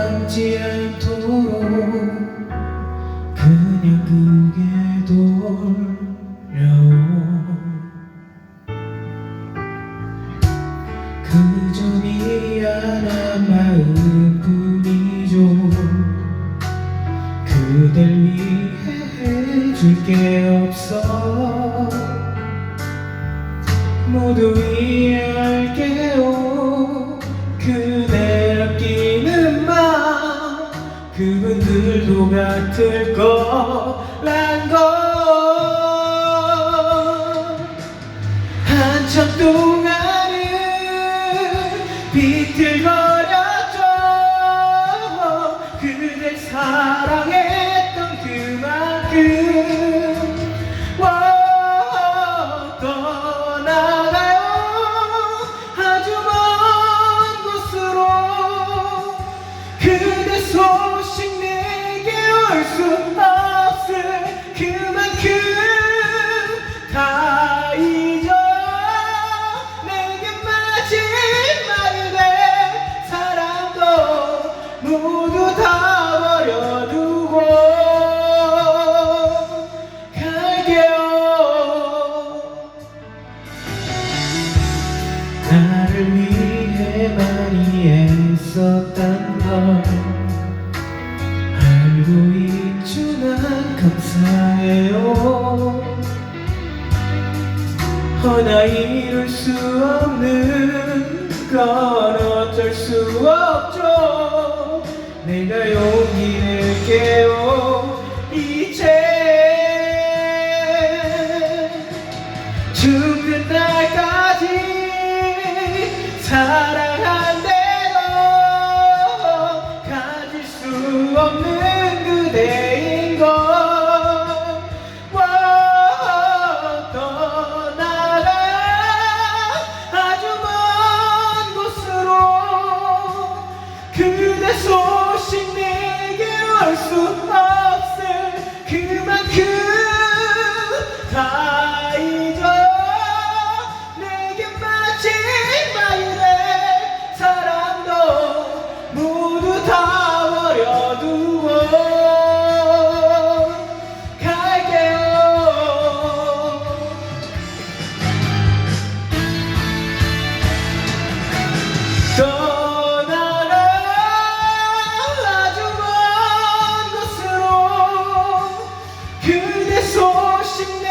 남지 않도록 그냥 그게 돌려오 그저 미안한 마음뿐이죠. 그댈 위해 해줄 게 없어. 모두 이해할게요 그분들도 같을 거란 걸 한참 동안은 비틀거렸죠. 그댈 사랑했던 그만큼 모두 다 버려두고 갈게요. 나를 위해 많이 애썼단 걸 알고 있지만 감사해요. 허나 이룰 수 없는 건 어쩔 수 없죠 내가 용기 낼게요 이제. 죽는 날까지 사랑한 washing